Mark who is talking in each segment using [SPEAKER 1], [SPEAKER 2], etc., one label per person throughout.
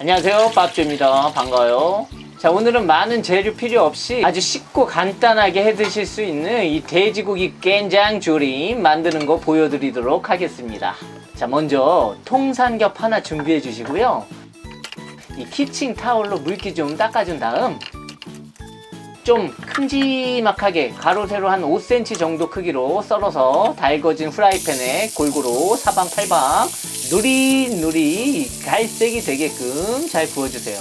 [SPEAKER 1] 안녕하세요. 밥주입니다. 반가워요. 자 오늘은 많은 재료 필요 없이 아주 쉽고 간단하게 해 드실 수 있는 이 돼지고기 깬장 조림 만드는 거 보여드리도록 하겠습니다. 자 먼저 통삼겹 하나 준비해 주시고요. 이 키친 타올로 물기 좀 닦아준 다음 좀 큼지막하게 가로 세로 한 5cm 정도 크기로 썰어서 달궈진 후라이팬에 골고루 사방팔방 누리누리 갈색이 되게끔 잘 구워주세요.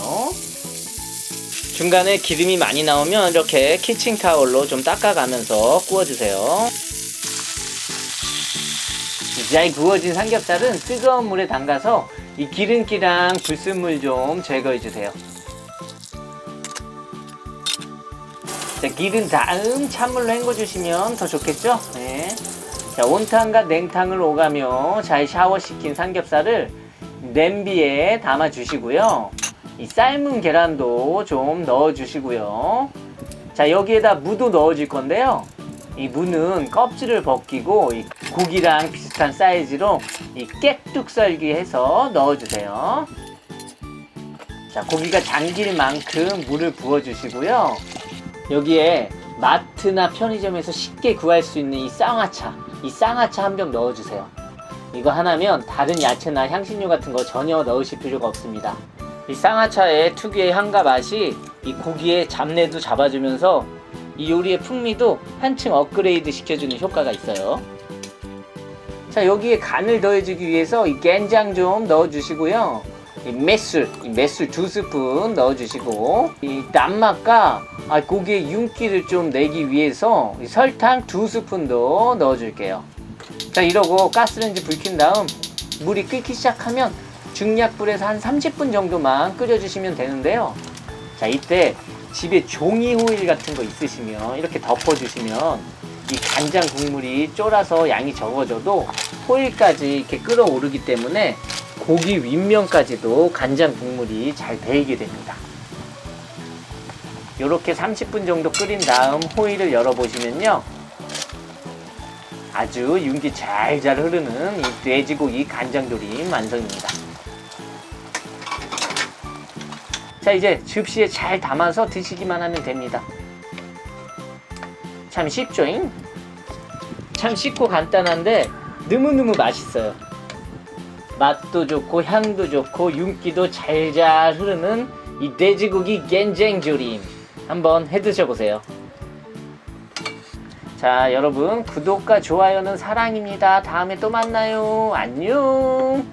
[SPEAKER 1] 중간에 기름이 많이 나오면 이렇게 키친타올로 좀 닦아가면서 구워주세요. 잘 구워진 삼겹살은 뜨거운 물에 담가서 이 기름기랑 불순물 좀 제거해주세요. 자, 기른 다음 찬물로 헹궈주시면 더 좋겠죠? 네. 자, 온탕과 냉탕을 오가며 잘 샤워시킨 삼겹살을 냄비에 담아 주시고요. 이 삶은 계란도 좀 넣어 주시고요. 자, 여기에다 무도 넣어 줄 건데요. 이 무는 껍질을 벗기고 이 고기랑 비슷한 사이즈로 이 깨뚝 썰기 해서 넣어 주세요. 자, 고기가 잠길 만큼 물을 부어 주시고요. 여기에 마트나 편의점에서 쉽게 구할 수 있는 이 쌍화차, 이 쌍화차 한 병 넣어주세요. 이거 하나면 다른 야채나 향신료 같은 거 전혀 넣으실 필요가 없습니다. 이 쌍화차의 특유의 향과 맛이 이 고기의 잡내도 잡아주면서 이 요리의 풍미도 한층 업그레이드 시켜주는 효과가 있어요. 자 여기에 간을 더해주기 위해서 이 겐장 좀 넣어주시고요. 이 매술, 이 매술 두 스푼 넣어주시고 이 단맛과 아, 고기의 윤기를 좀 내기 위해서 이 설탕 두 스푼도 넣어줄게요. 자 이러고 가스레인지 불 킨 다음 물이 끓기 시작하면 중약불에서 한 30분 정도만 끓여주시면 되는데요. 자 이때 집에 종이 호일 같은 거 있으시면 이렇게 덮어주시면 이 간장 국물이 쫄아서 양이 적어져도 호일까지 이렇게 끓어오르기 때문에 고기 윗면까지도 간장 국물이 잘 배이게 됩니다. 이렇게 30분 정도 끓인 다음 호일을 열어보시면요. 아주 윤기 잘 잘 흐르는 이 돼지고기 간장조림 완성입니다. 자, 이제 접시에 잘 담아서 드시기만 하면 됩니다. 참 쉽죠잉? 참 쉽고 간단한데 너무너무 맛있어요. 맛도 좋고 향도 좋고 윤기도 잘잘 흐르는 이 돼지고기 겐쟁조림 한번 해 드셔보세요. 자 여러분 구독과 좋아요는 사랑입니다. 다음에 또 만나요. 안녕.